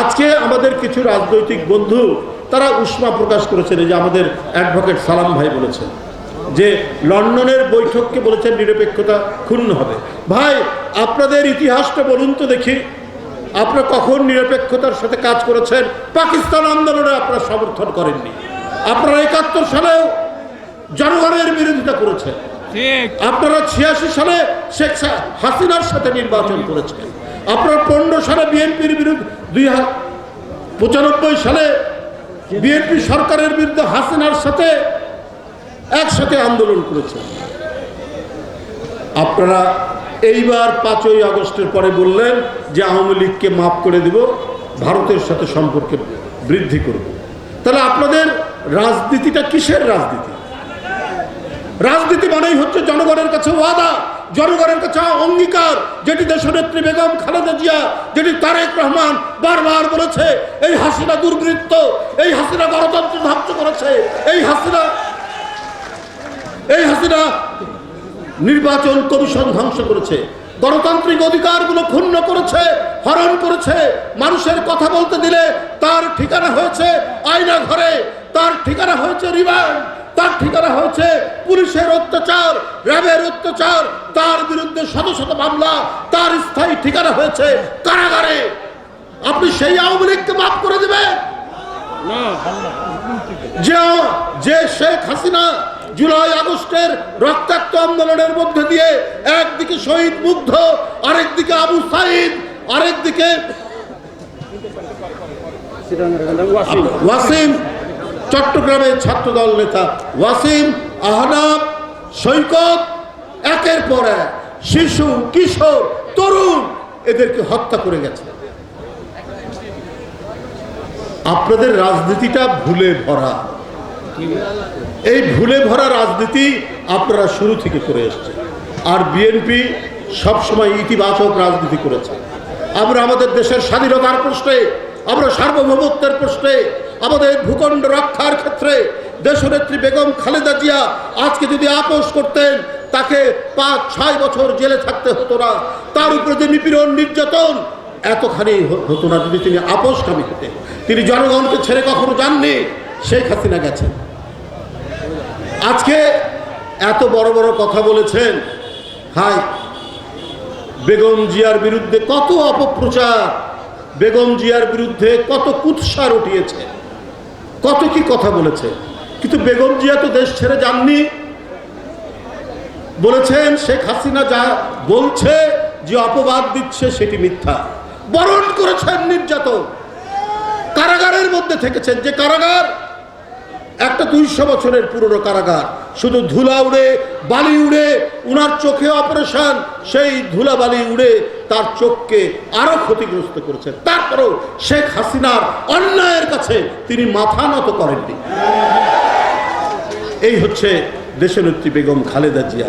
আজকে আমাদের কিছু রাজনৈতিক বন্ধু তারা উষ্মা প্রকাশ করেছেন যে আমাদের অ্যাডভোকেট সালাম ভাই বলেছেন যে লন্ডনের বৈঠককে বলেছেন নিরপেক্ষতা ক্ষুণ্ণ হবে। ভাই আপনাদের ইতিহাসটা বলুন তো দেখি। আপনারা কখন নিরপেক্ষতার সাথে কাজ করেছেন? পাকিস্তান আন্দোলনে আপনারা সমর্থন করেননি। আপনারা একাত্তর সালেও জনগণের বিরোধিতা করেছেন। আপনারা ছিয়াশি সালে শেখ হাসিনার সাথে নির্বাচন করেছেন। আপনারা পনেরো সালে বিএনপির বিরুদ্ধে দুই পঁচানব্বই সালে বিএনপি সরকারের বিরুদ্ধে হাসিনার সাথে একসাথে আন্দোলন করেছেন আপনারা এইবার পাঁচই আগস্টের পরে বললেন যে আওয়ামী লীগকে মাফ করে দিব, ভারতের সাথে সম্পর্কে বৃদ্ধি করব। তাহলে আপনাদের রাজনীতিটা কিসের রাজনীতি? রাজনীতি মানেই হচ্ছে জনগণের কাছে ওয়াদা। জনগণের কাছে অঙ্গীকার, যেটি দেশনেত্রী বেগম খালেদা জিয়া, যেটি তারেক রহমান বারবার বলেছে, এই হাসিনা দুর্বৃত্ত, এই হাসিনা গণতন্ত্র ধ্বংস করেছে, এই হাসিনা এই হাসিনা নির্বাচন কমিশন ধ্বংস করেছে, গণতান্ত্রিক অধিকারগুলো ক্ষুণ্ণ করেছে, হরণ করেছে, মানুষের কথা বলতে দিলে তার ঠিকানা হয়েছে আয়না ঘরে তার ঠিকানা হয়েছে রিমান্ড। তার ঠিকানা হয়েছে পুলিশের অত্যাচার র্যাবের অত্যাচার তার বিরুদ্ধে শত শত মামলা তার স্থায়ী ঠিকানা হয়েছে কারাগারে। আপনি সেই আওয়ামী লীগকে মাফ করে দেবেন? যে যে শেখ হাসিনা জুলাই আগস্টের রক্তাক্ত আন্দোলনের মধ্যে দিয়ে একদিকে শহীদ মুগ্ধ আরেকদিকে আবু সাইদ আরেকদিকে ওয়াসিম চট্টগ্রামের ছাত্রদল নেতা ওয়াসিম আহনাব, সৈকত, একের পর এক শিশু, কিশোর, তরুণ এদেরকে হত্যা করে গেছে। আপনাদের রাজনীতিটা ভুলে ভরা। এই ভুলে ভরা রাজনীতি আপনারা শুরু থেকে করে এসছেন। আর বিএনপি সবসময় ইতিবাচক রাজনীতি করেছে। আমরা আমাদের দেশের স্বাধীনতার প্রশ্নে, আমরা সার্বভৌমত্বের প্রশ্নে আমাদের ভূখণ্ড রক্ষার ক্ষেত্রে দেশনেত্রী বেগম খালেদা জিয়া আজকে যদি আপোষ করতেন, তাকে পাঁচ, ছয় বছর জেলে থাকতে হতো না। তার উপরে যে নিপীড়ন, নির্যাতন, এতখানি হতো না যদি তিনি আপোষকামী হতেন। তিনি জনগণকে ছেড়ে কখনো যাননি। শেখ হাসিনা গেছেন। আজকে এত বড় বড় কথা বলেছেন। হাই, বেগম জিয়ার বিরুদ্ধে কত অপপ্রচার, বেগম জিয়ার বিরুদ্ধে কত কুৎসার উঠিয়েছে কত কি কথা বলেছে? কিন্তু বেগম জিয়া তো দেশ ছেড়ে যাননি। বলেছেন, শেখ হাসিনা যা বলছে, যে অপবাদ দিচ্ছে, সেটি মিথ্যা। বরণ করেছেন নির্যাতন। কারাগারের মধ্যে থেকেছেন। যে কারাগার একটা দুইশো বছরের পুরনো কারাগার। শুধু ধুলা উড়ে, বালি উড়ে, উনার চোখে অপারেশন, সেই ধুলা বালি উড়ে তার চোখকে আরও ক্ষতিগ্রস্ত করেছে। তারপরেও শেখ হাসিনার অন্যায়ের কাছে তিনি মাথা নত করেননি। এই হচ্ছে দেশনেত্রী বেগম খালেদা জিয়া